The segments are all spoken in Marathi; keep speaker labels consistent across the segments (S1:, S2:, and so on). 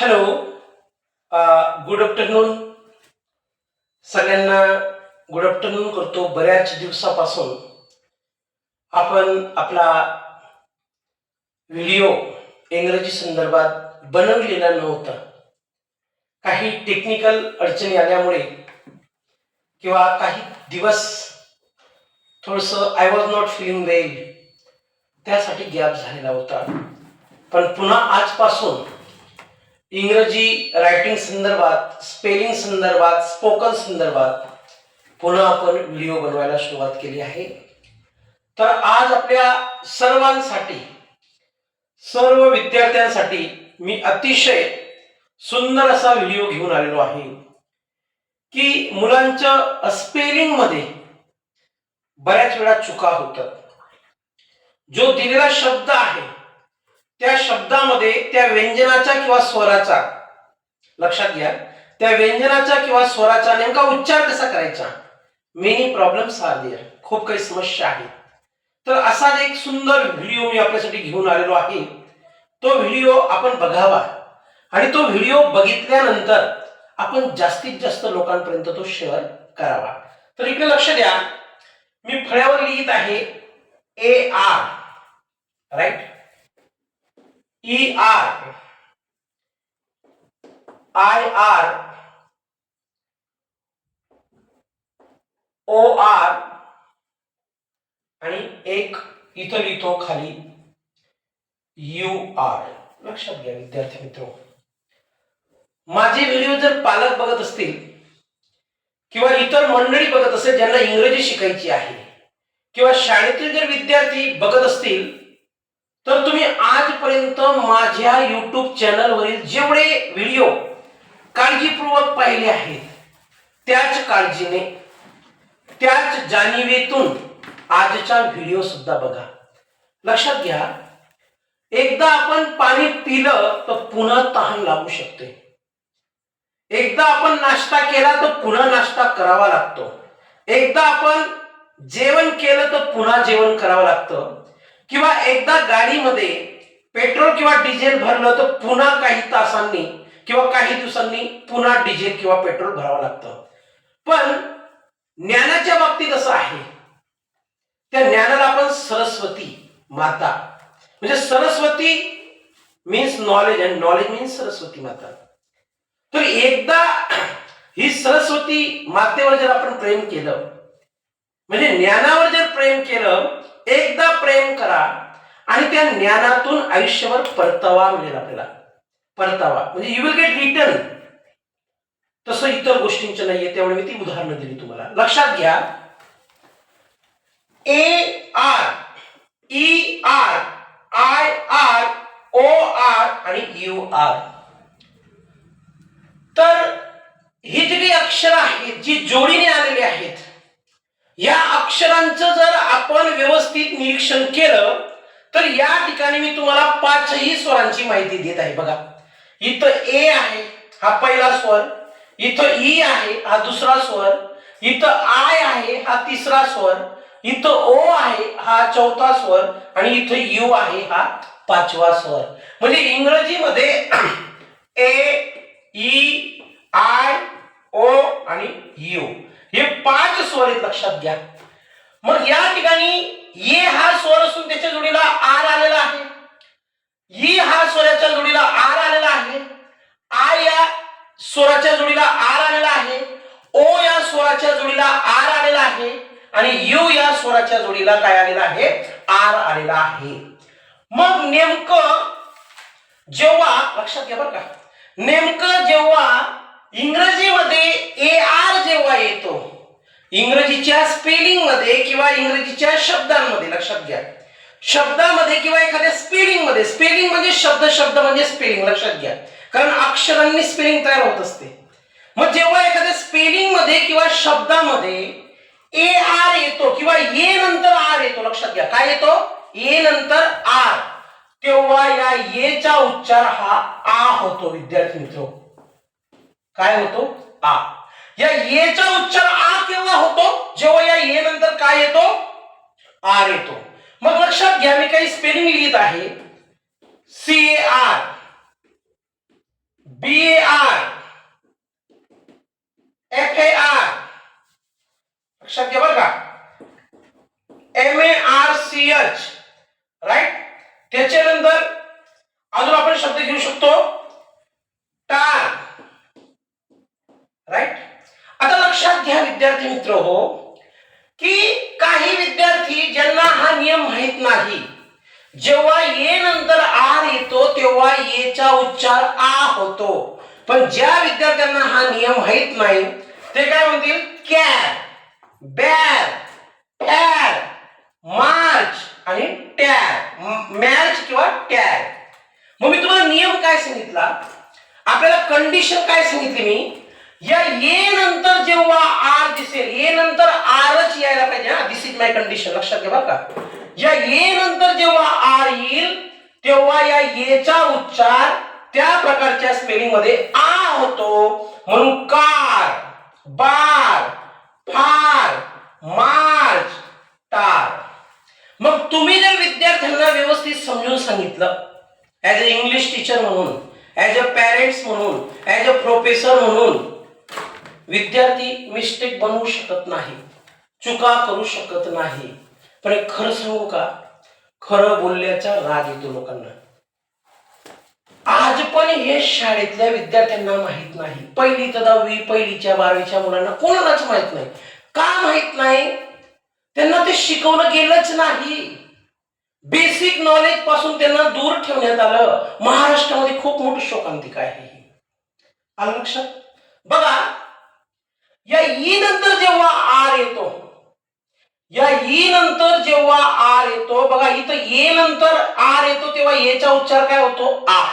S1: हॅलो गुड आफ्टरनून सगळ्यांना गुड आफ्टरनून करतो बऱ्याच दिवसापासून. आपण आपला व्हिडिओ इंग्रजी संदर्भात बनवलेला नव्हता. काही टेक्निकल अडचणी आल्यामुळे किंवा काही दिवस थोडंसं I was not feeling well त्यासाठी गॅप झालेला होता. पण पुन्हा आजपासून इंग्रजी रायटिंग संदर्भात स्पेलिंग संदर्भात स्पोकन संदर्भात पुन्हा आपण व्हिडिओ बनवायला सुरुवात केली आहे. तर आज आपल्या सर्वांसाठी सर्व विद्यार्थ्यांसाठी मी अतिशय सुंदर असा व्हिडिओ घेऊन आलेलो आहे की मुलांच्या स्पेलिंगमध्ये बऱ्याच वेळा चुका होतात. जो दिलेला शब्द आहे त्या शब्दामध्ये त्या व्यंजनाचा किंवा स्वराचा लक्षात घ्या त्या व्यंजनाचा किंवा स्वराचा नेमका उच्चार कसा करायचा? मेनी प्रॉब्लेम आर खूप काही समस्या आहेत. तर असाच एक सुंदर व्हिडिओ मी आपल्यासाठी घेऊन आलेलो आहे. तो व्हिडिओ आपण बघावा. आणि तो व्हिडिओ बघितल्यानंतर आपण जास्तीत जास्त लोकांपर्यंत तो शेअर करावा. तर इकडे लक्ष द्या. मी फळ्यावर लिहित आहे A R right E R I R O R आणि एक इथं लिहितो खाली. यू आर लक्षात घ्या विद्यार्थी मित्र. माझे व्हिडिओ जर पालक बघत असतील किंवा इतर मंडळी बघत असेल ज्यांना इंग्रजी शिकायची आहे किंवा शाळेतील जर विद्यार्थी बघत असतील तर तुम्ही आजपर्यंत माझ्या युट्यूब चॅनलवरील जेवढे व्हिडिओ काळजीपूर्वक पाहिले आहेत त्याच काळजीने त्याच जाणीवेतून आजचा व्हिडिओ सुद्धा बघा. लक्षात घ्या एकदा आपण पाणी पिलं तर पुन्हा तहान लागू शकते. एकदा आपण नाश्ता केला तर पुन्हा नाश्ता करावा लागतो. एकदा आपण जेवण केलं तर पुन्हा जेवण करावं लागतं. किंवा एकदा गाडीमध्ये पेट्रोल किंवा डिझेल भरलं तर पुन्हा काही तासांनी किंवा काही दिवसांनी पुन्हा डिझेल किंवा पेट्रोल भरावं लागतं. पण ज्ञानाच्या बाबतीत असं आहे त्या ज्ञानाला आपण सरस्वती माता. म्हणजे Saraswati means knowledge and knowledge means Saraswati माता. तर एकदा ही सरस्वती मातेवर जर आपण प्रेम केलं म्हणजे ज्ञानावर जर प्रेम केलं एकदा प्रेम करा आणि त्या ज्ञानातून आयुष्यभर परतावा मिळेल आपल्याला. परतावा. म्हणजे यू विल गेट रिटर्न तसं इतर गोष्टींचं नाहीये त्यामुळे मी ती उदाहरणं दिली तुम्हाला. लक्षात घ्या. A R E R I R O R आणि यू आर तर ही जी काही अक्षर आहेत जी जोडीने आलेली आहेत या अक्षरांचं जर आपण व्यवस्थित निरीक्षण केलं तर या ठिकाणी मी तुम्हाला पाचही स्वरांची माहिती देत आहे. बघा इथं ए आहे हा पहिला स्वर इथं ई आहे हा दुसरा स्वर इथं आय आहे हा तिसरा स्वर इथं ओ आहे हा चौथा स्वर आणि इथं यू आहे हा पाचवा स्वर. म्हणजे इंग्रजीमध्ये ए ई आय ओ आणि यू. हे पाच स्वर आहेत लक्षात घ्या. मग या ठिकाणी ये हा स्वर असून त्याच्या जोडीला आर आलेला आहे. ई हा स्वराच्या जोडीला आर आलेला आहे. आ या स्वराच्या जोडीला आर आलेला आहे. ओ या स्वराच्या जोडीला आर आलेला आहे. आणि यू या स्वराच्या जोडीला काय आलेला आहे? आर आलेला आहे. मग नेमकं जेव्हा लक्षात घ्या बरं का. नेमकं जेव्हा इंग्रजीमध्ये ए आर जेव्हा येतो इंग्रजीच्या स्पेलिंगमध्ये किंवा इंग्रजीच्या शब्दांमध्ये लक्षात घ्या. शब्दामध्ये किंवा एखाद्या स्पेलिंगमध्ये स्पेलिंग म्हणजे शब्द शब्द म्हणजे स्पेलिंग लक्षात घ्या. कारण अक्षरांनी स्पेलिंग तयार होत असते. मग जेव्हा एखाद्या स्पेलिंगमध्ये किंवा शब्दामध्ये ए आर येतो किंवा ये नंतर आर येतो लक्षात घ्या. काय येतो? ये नंतर आर तेव्हा या येचा उच्चार हा आ होतो विद्यार्थी मित्र. काय होतो? आ. या येचा उच्चार आ केव्हा होतो? जेव्हा या ये नंतर काय येतो? आर येतो. मग लक्षात घ्या, मी काही स्पेलिंग लिहित आहे. C A R B A R F A R लक्षात घ्या बरं का. M A R C H right त्याच्यानंतर अजून आपण शब्द घेऊ शकतो. मित्र हो? की काही विद्यार्थी ज्यांना हा नियम माहीत नाही जेव्हा ये नंतर आर येतो तेव्हा येचा उच्चार आ होतो. पण ज्या विद्यार्थ्यांना हा नियम माहीत नाही ते काय म्हणतील? कॅर बॅर टॅर मार्च आणि टॅर मॅच किंवा टॅर. मग मी तुम्हाला नियम काय सांगितला? आपल्याला कंडिशन काय सांगितली मी? या ये नंतर जेव्हा आर दिसेल ये नंतर आरच यायला पाहिजे हा दिस इज माय कंडिशन लक्षात घ्या बघा का. या ये नंतर जेव्हा आर येईल तेव्हा या येचा उच्चार त्या प्रकारच्या स्पेलिंगमध्ये आ होतो. म्हणून कार बार फार मार्च टार मग तुम्ही जर विद्यार्थ्यांना व्यवस्थित समजून सांगितलं ऍज अ इंग्लिश टीचर म्हणून ऍज अ पॅरेंट्स म्हणून ऍज अ प्रोफेसर म्हणून विद्यार्थी मिस्टेक बनवू शकत नाही चुका करू शकत नाही. पण एक खरं सांगू का? खरं बोलल्याचा राग येतो लोकांना. आज पण हे शाळेतल्या विद्यार्थ्यांना माहीत नाही. पहिली तर दहावी पहिलीच्या बारावीच्या मुलांना कोणालाच माहीत नाही. का माहीत नाही? त्यांना ते शिकवलं गेलंच नाही. बेसिक नॉलेजपासून त्यांना दूर ठेवण्यात आलं. महाराष्ट्रामध्ये खूप मोठी शोकांतिका आहे आलं लक्षात? बघा या ई नंतर जेव्हा आर येतो या ई नंतर जेव्हा आर येतो बघा इथं ये नंतर आर येतो तेव्हा येचा उच्चार काय होतो? आ.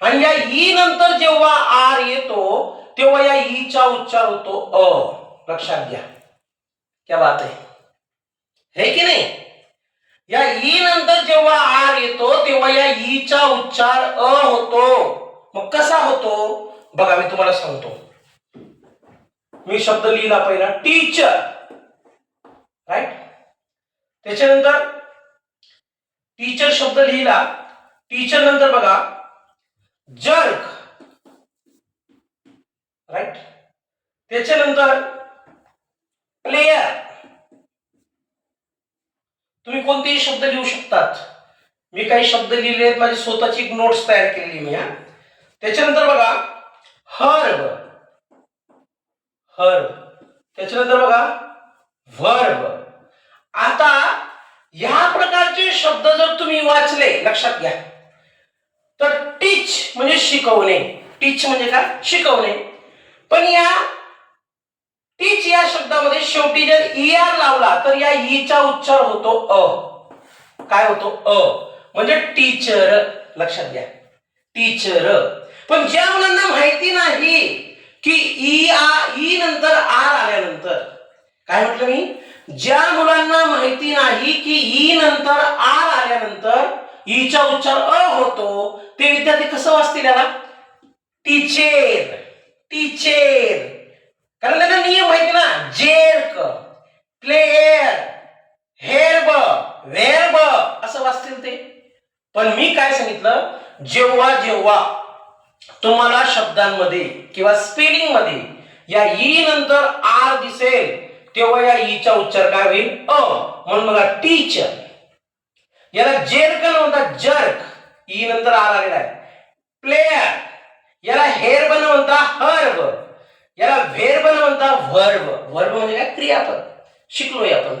S1: आणि या ई नंतर जेव्हा आर येतो तेव्हा या ईचा उच्चार होतो अ. लक्षात घ्या. क्या बात आहे? हे की नाही? या ई नंतर जेव्हा आर येतो तेव्हा या ईचा उच्चार अ होतो. मग कसा होतो? बघा मी तुम्हाला सांगतो. मी शब्द लिहिला पहिला टीचर राईट त्याच्यानंतर टीचर शब्द लिहिला. टीचर नंतर बघा जर्क राईट त्याच्यानंतर प्लेयर तुम्ही कोणतेही शब्द लिहू शकतात. मी काही शब्द लिहिले आहेत माझी स्वतःची नोट्स तयार केलेली मी त्याच्यानंतर बघा हर्ब हर्ब त्याच्यानंतर बघा व्हर्ब आता या प्रकारचे शब्द जर तुम्ही वाचले लक्षात घ्या. तर टीच म्हणजे शिकवणे. टीच म्हणजे काय? शिकवणे. पण या टीच या शब्दामध्ये शेवटी जर ई आर लावला तर या e ईचा उच्चार होतो अ. काय होतो अ? म्हणजे टीचर लक्षात घ्या. टीचर पण ज्या मुलांना माहिती नाही की ई आ ई नंतर आर आल्यानंतर काय म्हटलं मी? ज्या मुलांना माहिती नाही की ई नंतर आर आल्यानंतर ईचा उच्चार अ होतो ते विद्यार्थी कसं वाचतील याला? टीचेर टीचेर. कारण त्यांना नियम माहिती ना? जेर्क प्लेयर हेरब वेरब असं वाचतील ते. पण मी काय सांगितलं? जेव्हा जेव्हा तुम्हाला शब्दांमध्ये किंवा स्पेलिंगमध्ये या ई नंतर आर दिसेल तेव्हा या ईचा उच्चार काय होईल? अ. म्हणून बघा टीचर याला जेर्क न म्हणतात जर्क ई नंतर आ आलेला आहे. प्लेयर याला हेर न म्हणता हर्ब याला व्हेर्ब न म्हणता व्हर्ब व्हर्ब म्हणजे काय? क्रियापद. शिकलोय आपण.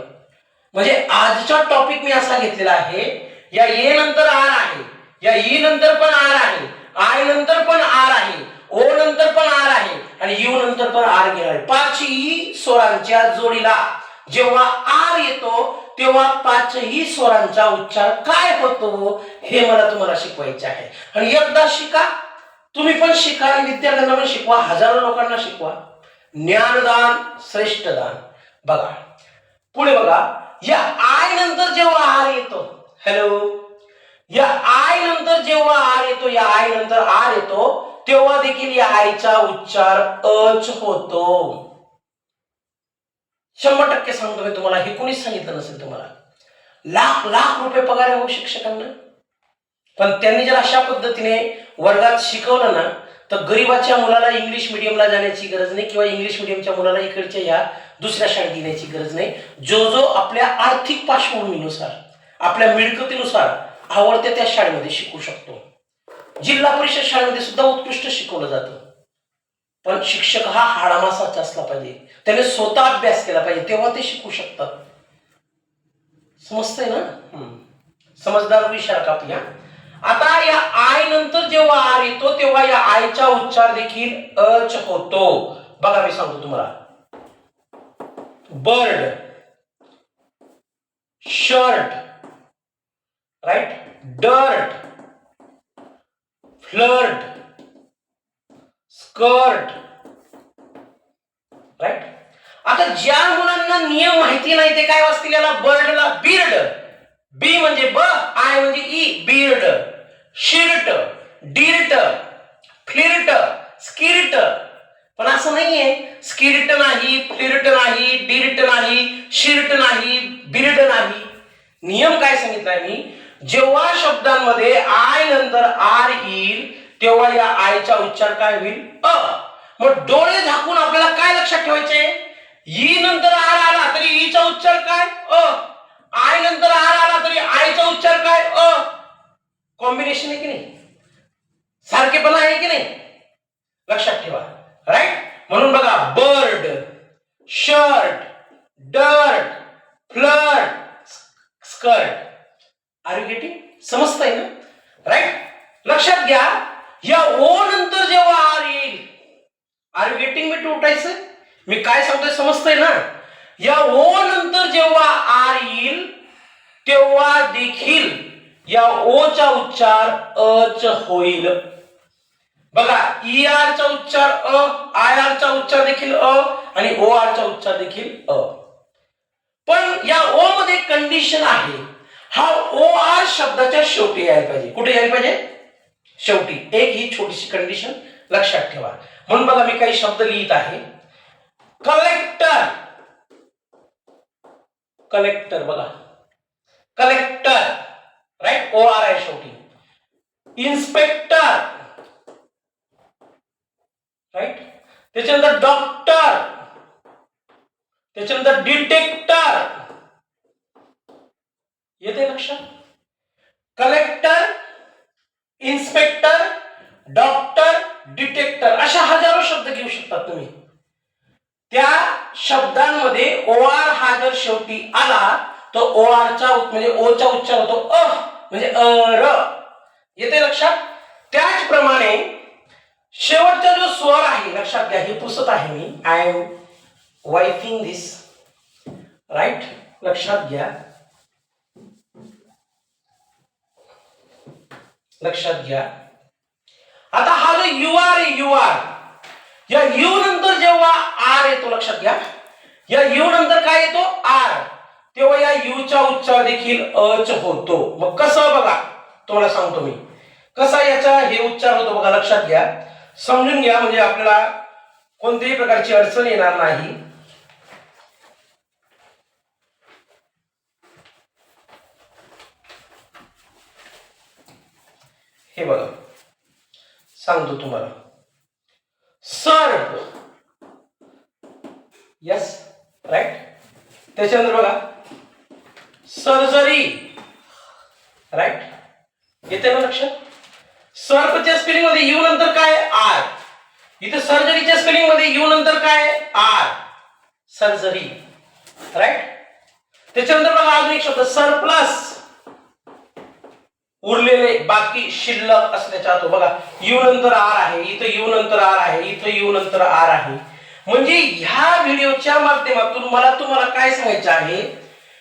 S1: म्हणजे आजचा टॉपिक मी असा घेतलेला आहे. या ए नंतर आर आहे. या ई नंतर पण आर आहे. आय नंतर पण आर आहे ओ नंतर पण आर आहे आणि यू नंतर पण आर घेणार आहे. पाचही स्वरांच्या जोडीला जेव्हा आर येतो तेव्हा पाचही स्वरांचा उच्चार काय होतो हे मला तुम्हाला शिकवायचे आहे. आणि एकदा शिका. तुम्ही पण शिका आणि विद्यार्थ्यांना पण शिकवा. हजारो लोकांना शिकवा. ज्ञानदान श्रेष्ठ दान बघा. पुढे बघा. या आय नंतर जेव्हा आर येतो. हॅलो या आय नंतर जेव्हा आर येतो या आय नंतर आर येतो तेव्हा देखील या आयचा उच्चार अच होतो. शंभर टक्के सांगतो मी तुम्हाला हे कोणीच सांगितलं नसेल तुम्हाला. लाख लाख रुपये पगार आहे हो शिक्षकांना. पण त्यांनी जर अशा पद्धतीने वर्गात शिकवलं ना तर गरीबाच्या मुलाला इंग्लिश मिडियमला जाण्याची गरज नाही किंवा इंग्लिश मिडियमच्या मुलाला इकडच्या या दुसऱ्या शाळेत येण्याची गरज नाही. जो जो आपल्या आर्थिक पार्श्वभूमीनुसार आपल्या मिळकतीनुसार आवडत्या त्या शाळेमध्ये शिकू शकतो. जिल्हा परिषद शाळेमध्ये सुद्धा उत्कृष्ट शिकवलं जातं. पण शिक्षक हा हाडामासाचा असला पाहिजे. त्याने स्वतः अभ्यास केला पाहिजे तेव्हा ते शिकू शकतात समजतंय ना? समजदार विचार का आपल्या? आता या आय नंतर जेव्हा आर येतो तेव्हा या आयचा उच्चार देखील अच होतो. बघा मी सांगतो तुम्हाला. Bird. Shirt. Right? Dirt. Flirt. Skirt. Right? आता ज्या मुलांना नियम माहिती नाही ते काय वाचतील याला? बर्डला बिर्ड. बी म्हणजे ब आय म्हणजे ई बिर्ड. शिर्ट डिर्ट. फ्लिर्ट स्किर्ट. पण असं नाहीये. स्किर्ट नाही फ्लिर्ट नाही डिर्ट नाही शिर्ट नाही बिर्ड नाही. नियम काय सांगितलाय मी? जेव्हा शब्दांमध्ये आय नंतर आर येईल तेव्हा या आयचा उच्चार काय होईल? अ. मग डोळे झाकून आपल्याला काय लक्षात ठेवायचे? ई नंतर आर आला तरी e ईचा उच्चार काय? अ. आय नंतर आर आला तरी आयचा उच्चार काय? अ. कॉम्बिनेशन आहे की नाही? सारखेपणा आहे की नाही? लक्षात ठेवा. राईट म्हणून बघा bird shirt dirt flood skirt are you getting समजतंय ना? राईट लक्षात घ्या या ओ नंतर जेव्हा आर येईल आर यू गेटिंग मी टू उठायचं? मी काय सांगतोय समजतंय ना? या ओ नंतर जेव्हा आर येईल तेव्हा देखील या ओचा उच्चार अच होईल. बघा ई आर चा उच्चार अ आय आर चा उच्चार देखील अ आणि ओ आर चा उच्चार देखील अ. पण या ओ मध्ये कंडिशन आहे. हा ओ आर शब्दाच्या शेवटी यायला पाहिजे. कुठे यायला पाहिजे? शेवटी. एक ही छोटीशी कंडिशन लक्षात ठेवा. म्हणून बघा मी काही शब्द लिहित आहे. कलेक्टर कलेक्टर बघा. कलेक्टर राईट ओ आर आहे शेवटी. इन्स्पेक्टर राईट त्याच्यानंतर डॉक्टर त्याच्यानंतर डिटेक्टर येते लक्षात? कलेक्टर इन्स्पेक्टर डॉक्टर डिटेक्टर अशा हजारो शब्द घेऊ शकतात तुम्ही. त्या शब्दांमध्ये ओ आर हा जर शेवटी आला तर ओ आरचा म्हणजे ओचा उच्चार होतो अ म्हणजे अ र. येते लक्षात? त्याचप्रमाणे शेवटचा जो स्वर आहे लक्षात घ्या हे पुसत आहे मी. I am wiping this right लक्षात घ्या. लक्षात घ्या. आता हा जो यू आर आहे यू आर या यू नंतर जेव्हा आर येतो लक्षात घ्या. या यू नंतर काय येतो? आर. तेव्हा या यूचा उच्चार देखील अच होतो. मग कसं बघा? तुम्हाला सांगतो मी. कसा याचा हे उच्चार होतो बघा लक्षात घ्या. समजून घ्या म्हणजे आपल्याला कोणत्याही प्रकारची अडचण येणार नाही. हे बघा. सांगतो तुम्हाला. सर्प यस राईट त्याच्यानंतर बघा. सर्जरी. राईट येते ना लक्षात सर्पच्या स्पेलिंगमध्ये यू नंतर काय? आर इथे सर्जरीच्या स्पेलिंगमध्ये यू नंतर काय? R surgery. राईट त्याच्यानंतर बघा अजून एक शब्द सरप्लस उरलेले बाकी शिल्लक असल्याच्या आत बघा यू नंतर आर आहे इथं यू नंतर आर आहे इथं यू नंतर आर आहे. म्हणजे ह्या व्हिडिओच्या माध्यमातून मला तुम्हाला काय सांगायचं आहे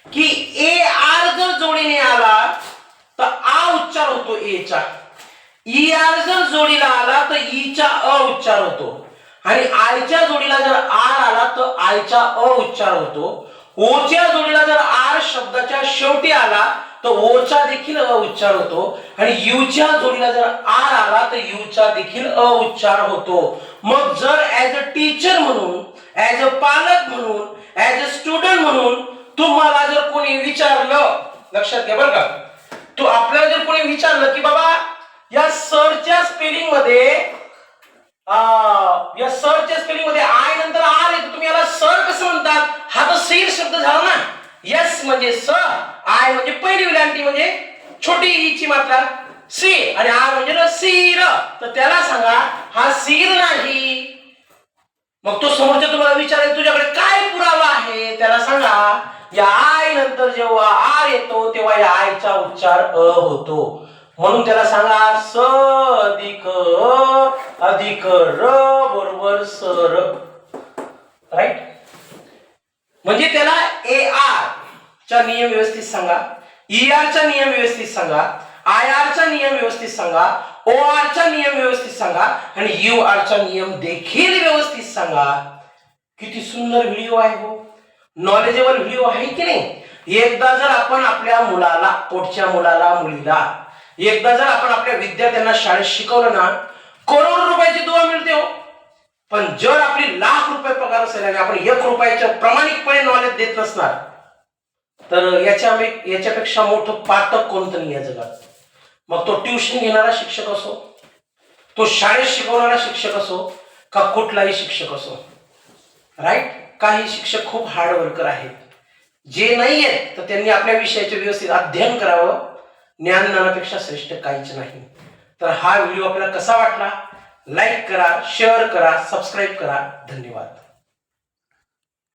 S1: की ए आर जर जोडीने आला तर आ उच्चार होतो ए चा. ई आर जर जोडीला आला तर ई चा अ उच्चार होतो. आणि आयच्या जोडीला जर आर आला तर आयचा अ उच्चार होतो. ओच्या जोडीला जर आर शब्दाच्या शेवटी आला तर ओचा देखील अ उच्चार होतो. आणि यूच्या जोडीला जर आर आला तर यूचा देखील अ उच्चार होतो. मग जर ऍज अ टीचर म्हणून ऍज अ पालक म्हणून ऍज अ स्टुडंट म्हणून तुम्हाला जर कोणी विचारलं लक्षात घ्या बरं का. तू आपल्याला जर कोणी विचारलं की बाबा या सरच्या स्पेलिंगमध्ये या सरच्या स्पेलिंगमध्ये आय नंतर आर येतो तुम्ही याला सर कसं म्हणतात? हा तर सीर शब्द झाला ना. यस म्हणजे सर. आय म्हणजे पहिली विलांटी म्हणजे छोटी ईची मात्रा सी आणि आर म्हणजे ना सीर. तर त्याला सांगा हा सीर नाही. मग तो समोरच्या तुम्हाला विचारेल तुझ्याकडे काय पुरावा आहे? त्याला सांगा या आय नंतर जेव्हा आर येतो तेव्हा या आयचा उच्चार अ होतो. म्हणून त्याला सांगा स अधिक अ अधिक र बरोबर सर. राईट म्हणजे त्याला ए आर चा नियम व्यवस्थित सांगा. ई आर चा नियम व्यवस्थित सांगा. आय आर चा नियम व्यवस्थित सांगा. ओ आर चा नियम व्यवस्थित सांगा. आणि यू आर चा नियम देखील व्यवस्थित सांगा. किती सुंदर व्हिडिओ आहे हो. नॉलेजेबल व्हिडिओ आहे की नाही? एकदा जर आपण आपल्या मुलाला पोटच्या मुलाला मुलीला एकदा जर आपण आपल्या विद्यार्थ्यांना शाळेत शिकवलं ना करोड रुपयाची दुवा मिळते हो. पण जर आपली लाख रुपये पगार असेल आणि आपण एक रुपयाच्या प्रामाणिकपणे नॉलेज देत नसणार तर याच्या याच्यापेक्षा मोठं पातक कोणतं नाही या जगात? मग तो ट्युशन घेणारा शिक्षक असो तो शाळेत शिकवणारा शिक्षक असो का कुठलाही शिक्षक असो राईट काही शिक्षक खूप हार्ड वर्कर आहेत. जे नाही आहेत तर त्यांनी आपल्या विषयाचे व्यवस्थित अध्ययन करावं. ज्ञानदानापेक्षा श्रेष्ठ काहीच नाही. तर हा व्हिडिओ आपल्याला कसा वाटला? लाईक करा शेअर करा सबस्क्राईब करा. धन्यवाद.